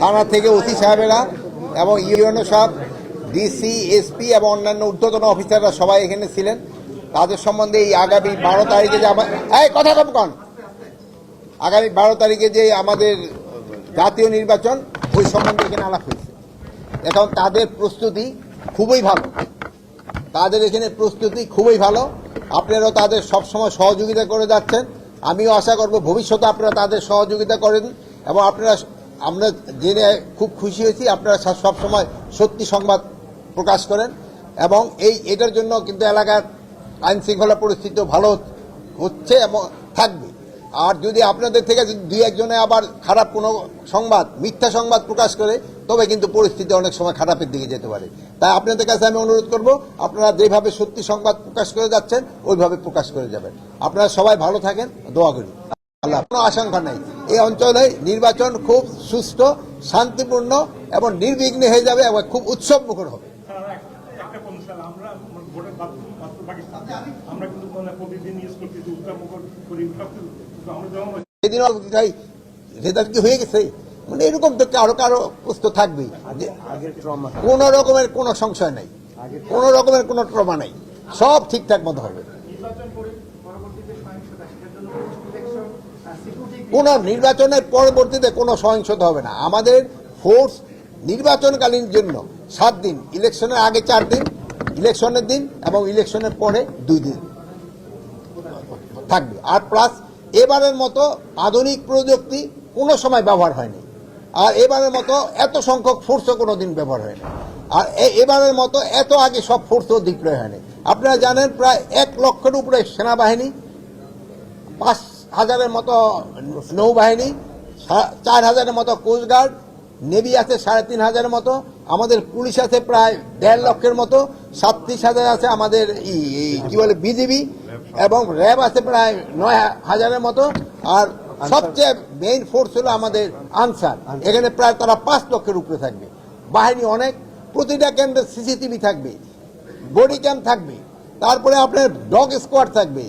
থানা থেকে ওসি সাহেবেরা এবং ইউএনও সাহেব ডিসি এসপি এবং অন্যান্য ঊর্ধ্বতন অফিসাররা সবাই এখানে ছিলেন। তাদের সম্বন্ধে এই আগামী বারো তারিখে যে আমার এই কথা কম কন। আগামী বারো তারিখে যে আমাদের জাতীয় নির্বাচন, ওই সম্বন্ধে এখানে আলাপ হয়েছে। এখন তাদের প্রস্তুতি খুবই ভালো। তাদের এখানে প্রস্তুতি খুবই ভালো। আপনারাও তাদের সবসময় সহযোগিতা করে যাচ্ছেন। আমিও আশা করব ভবিষ্যতে আপনারা তাদের সহযোগিতা করেন এবং আপনারা আমরা জেনে খুব খুশি হয়েছি, আপনারা সব- সবসময় সত্যি সংবাদ প্রকাশ করেন এবং এই, এটার জন্য কিন্তু এলাকার আইন শৃঙ্খলা পরিস্থিতি ভালো হচ্ছে এবং থাকবে। আর যদি আপনাদের থেকে দুই একজনে আবার খারাপ কোনো সংবাদ, মিথ্যা সংবাদ প্রকাশ করে, তবে কিন্তু পরিস্থিতি অনেক সময় খারাপের দিকে যেতে পারে। তাই আপনাদের কাছে আমি অনুরোধ করব, আপনারা যেভাবে সত্যি সংবাদ প্রকাশ করে যাচ্ছেন, ওইভাবে প্রকাশ করে যাবেন। আপনারা সবাই ভালো থাকেন, দোয়া করি। আল্লাহ কোনো আশঙ্কা নেই। এই অঞ্চলে নির্বাচন খুব সুষ্ঠু শান্তিপূর্ণ এবং নির্বিঘ্নে হয়ে যাবে এবং খুব উৎসব মুখর হবে। ভাই রেজাল্ট কি হয়ে গেছে? মানে এরকম তো কারও কারও প্রশ্ন থাকবেই। কোন রকমের কোনো সংশয় নাই। কোন রকমের কোনো ট্রমা নাই। সব ঠিকঠাক মতো হবে নির্বাচন পরি- পরবর্তীতে সহিংসতা সেটার জন্য ইলেকশন সিকিউরিটি কোন নির্বাচনের পরবর্তীতে কোনো সহিংসতা হবে না। আমাদের ফোর্স নির্বাচনকালীন জন্য সাত দিন, ইলেকশনের আগে চার দিন, ইলেকশনের দিন এবং ইলেকশনের পরে দুই দিন থাকবে। আর প্লাস এবারের মতো আধুনিক প্রযুক্তি কোনো সময় ব্যবহার হয়নি। আর এবারের মতো এত সংখ্যক ফোর্সও কোনো দিন ব্যবহার হয়নি। আর এবারের মতো এত আগে সব ফোর্সও ডিপ্লয় হয়নি। আপনারা জানেন প্রায় এক লক্ষের উপরে সেনাবাহিনী, পাঁচ হাজারের মতো নৌবাহিনী সা- চার হাজারের মতো কোস্টগার্ড নেভি আছে সাড়ে তিন হাজারের মতো আমাদের পুলিশ আছে প্রায় দেড় লক্ষের মতো সাতত্রিশ হাজার আছে আমাদের কি বলে বিজিবি এবং র্যাব আছে প্রায় নয় হাজারের মতো আর সবচেয়ে মেইন ফোর্স হলো আমাদের আনসার। এখানে প্রায় তারা পাঁচ লক্ষের উপরে থাকবে। বাহিনী অনেক প্রতিটা কেন্দ্রে সিসিটিভি থাকবে বডি ক্যাম্প থাকবে তারপরে আপনার ডগ স্কোয়াড থাকবে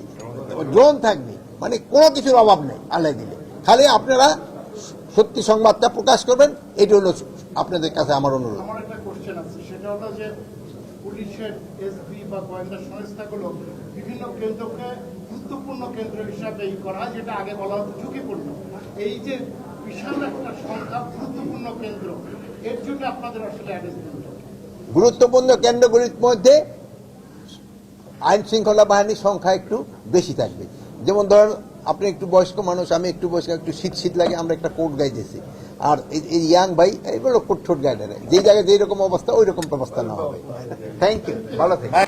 ড্রোন থাকবে। মানে কোনো কিছুর অভাব নেই আল্লাহ দিলে। খালি আপনারা সত্যি সংবাদটা প্রকাশ করবেন এটি হলো আপনাদের কাছে আমার অনুরোধ। পুলিশের এসবি বা গোয়েন্দা সংস্থাগুলো বিভিন্ন কেন্দ্রকে গুরুত্বপূর্ণ কেন্দ্র হিসাবে করা যেটা আগে বলা হতো ঝুঁকিপূর্ণ। এই যে বিশাল একটা সংখ্যা গুরুত্বপূর্ণ কেন্দ্র এর জন্য আপনাদের আসলে গুরুত্বপূর্ণ কেন্দ্রগুলির মধ্যে আইন শৃঙ্খলা বাহিনীর সংখ্যা একটু বেশি থাকবে। যেমন ধরেন, আপনি একটু বয়স্ক মানুষ, আমি একটু বয়স্ক, একটু শীত শীত লাগে, আমরা একটা কোট গাইতেছি। আর এই- ইয়াং ভাই এগুলো কোট ঠোঁট গায়ে নেয় যেই জায়গায় যেই রকম অবস্থা, ওই রকম ব্যবস্থা নেওয়া হবে। থ্যাংক ইউ ভালো দেখে